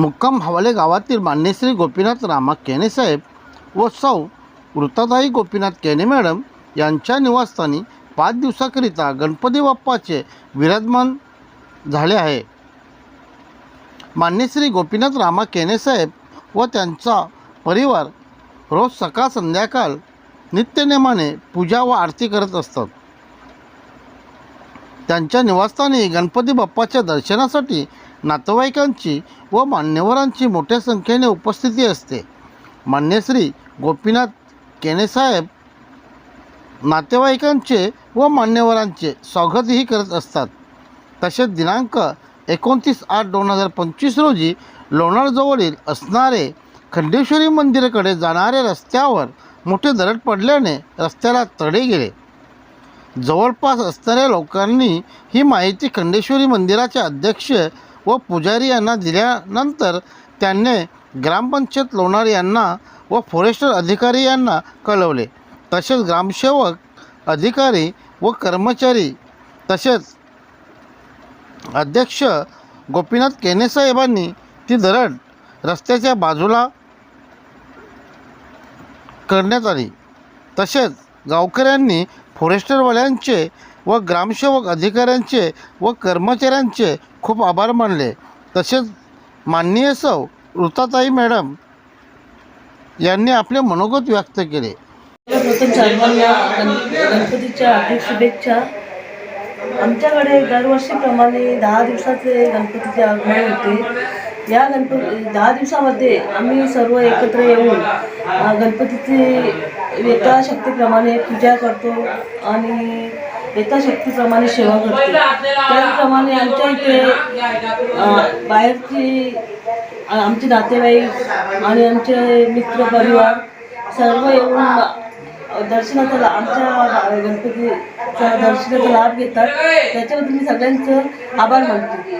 मुक्काम हवाले गावातील मान्यश्री गोपीनाथ रामा केनेसाहेब व सौ वृत्ताताई गोपीनाथ केने मॅडम यांच्या निवासस्थानी पाच दिवसाकरिता गणपती बाप्पाचे विराजमान झाले आहे. मान्यश्री गोपीनाथ रामा केनेसाहेब व त्यांचा परिवार रोज सकाळ संध्याकाळ नित्यनेमाने पूजा व आरती करत असतात. त्यांच्या निवासस्थानी गणपती बाप्पाच्या दर्शनासाठी नातेवाईकांची व मान्यवरांची मोठ्या संख्येने उपस्थिती असते. मान्यश्री गोपीनाथ केनेसाहेब नातेवाईकांचे व मान्यवरांचे स्वागतही करत असतात. तसेच दिनांक एकोणतीस आठ दोन हजार पंचवीस रोजी लोणारजवळील असणारे खंडेश्वरी मंदिराकडे जाणाऱ्या रस्त्यावर मोठे दरड पडल्याने रस्त्याला तडे गेले. जवळपास असणाऱ्या लोकांनी ही माहिती खंडेश्वरी मंदिराचे अध्यक्ष व पुजारी यांना दिल्यानंतर त्यांनी ग्रामपंचायत लोणार यांना व फॉरेस्टर अधिकारी यांना कळवले. तसेच ग्रामसेवक अधिकारी व कर्मचारी तसेच अध्यक्ष गोपीनाथ केनेसाहेबांनी ती दरड रस्त्याच्या बाजूला करण्यात आली. तसेच गावकऱ्यांनी फॉरेस्टरवाल्यांचे व ग्रामसेवक अधिकाऱ्यांचे व कर्मचाऱ्यांचे खूप आभार मानले. तसेच माननीय सौ ऋताताई मॅडम यांनी आपले मनोगत व्यक्त केले. प्रथम सर्वांना गणपतीच्या हार्दिक शुभेच्छा. आमच्याकडे दरवर्षीप्रमाणे दहा दिवसाचे गणपतीचे आगमन होते. या गणपती दहा दिवसामध्ये आम्ही सर्व एकत्र येऊन गणपतीची यथाशक्तीप्रमाणे पूजा करतो आणि यथाशक्तीप्रमाणे सेवा करतो. त्याचप्रमाणे आमच्या इथे बाहेरची आमचे नातेवाईक आणि आमचे मित्र परिवार सर्व येऊन दर्शनाचा ला- आमच्या गणपतीचा दर्शनाचा लाभ घेतात. त्याच्याबद्दल मी सगळ्यांचं आभार मानते.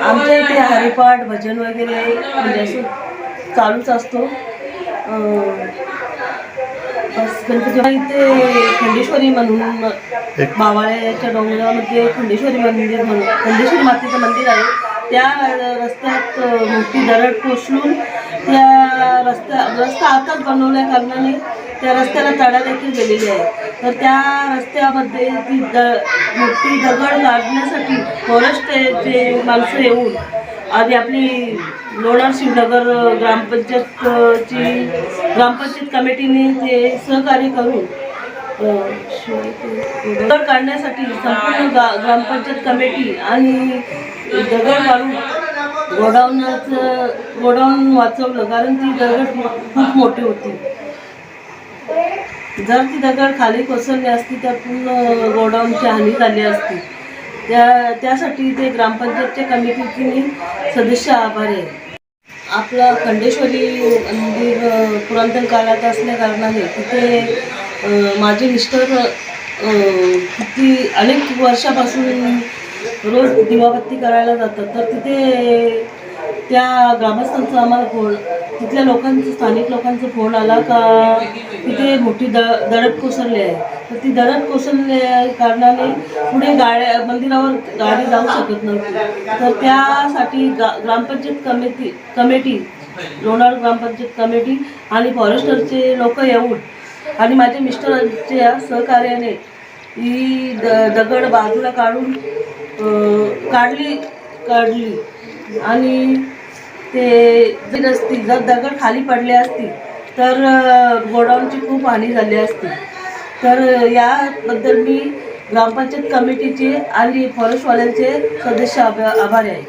आमच्या इथे हरिपाठ भजन वगैरे म्हणजे असं चालूच असतो. बस गणपती इथे खंडेश्वरी म्हणून बावाळ्याच्या डोंगरामध्ये खंडेश्वरी मंदिर म्हणून खंडेश्वरी मातेचं मंदिर आहे. त्या रस्त्यात मोठी दरड कोसळून त्या रस्त्या रस्ता आताच बनवल्या कारणाने त्या रस्त्याला तडा देखील गेलेली आहे. तर त्या रस्त्यामध्ये ती द मोठी दगड काढण्यासाठी फॉरेस्टचे माणसं येऊन आधी आपली लोणार शिवनगर ग्रामपंचायतची ग्रामपंचायत कमिटीने ते सहकार्य करून दगड काढण्यासाठी संपूर्ण गा ग्रामपंचायत कमिटी आणि दगड काढून गोडाऊनचं गोडाऊन वाचवलं कारण ती दगड खूप मोठी होती. जर ती दगड खाली कोसळली असती तर पूर्ण गोडाऊनची हानी झाली असती. त्या त्यासाठी ते ग्रामपंचायतच्या कमिटीचे सदस्य आभार आहे. आपला खंडेश्वरी मंदिर पुरातन काळात असल्याकारणाने तिथे माझे मिस्टर किती अनेक वर्षापासून रोज दिवाबत्ती करायला जातात. तर तिथे त्या ग्रामस्थांचा आम्हाला फोन तिथल्या लोकांचं स्थानिक लोकांचा फोन आला का? तिथे मोठी द दडप कोसळली आहे. तर ती दडप कोसळल्या कारणाने पुढे गाड्या मंदिरावर गाडी जाऊ शकत नव्हती. तर त्यासाठी गा gram panchayat committee committee Lonar gram panchayat committee आणि फॉरेस्टरचे लोक येऊन आणि माझ्या मिस्टरांच्या सहकार्याने ही द दगड बाजूला काढून काढली काढली. आणि ते जर नसती जर दगड खाली पडले असतील तर गोडाऊनची खूप हानी झाली असती. तर याबद्दल मी ग्रामपंचायत कमिटीचे आणि फॉरेस्टवाल्यांचे सदस्य आभा आभारी आहे.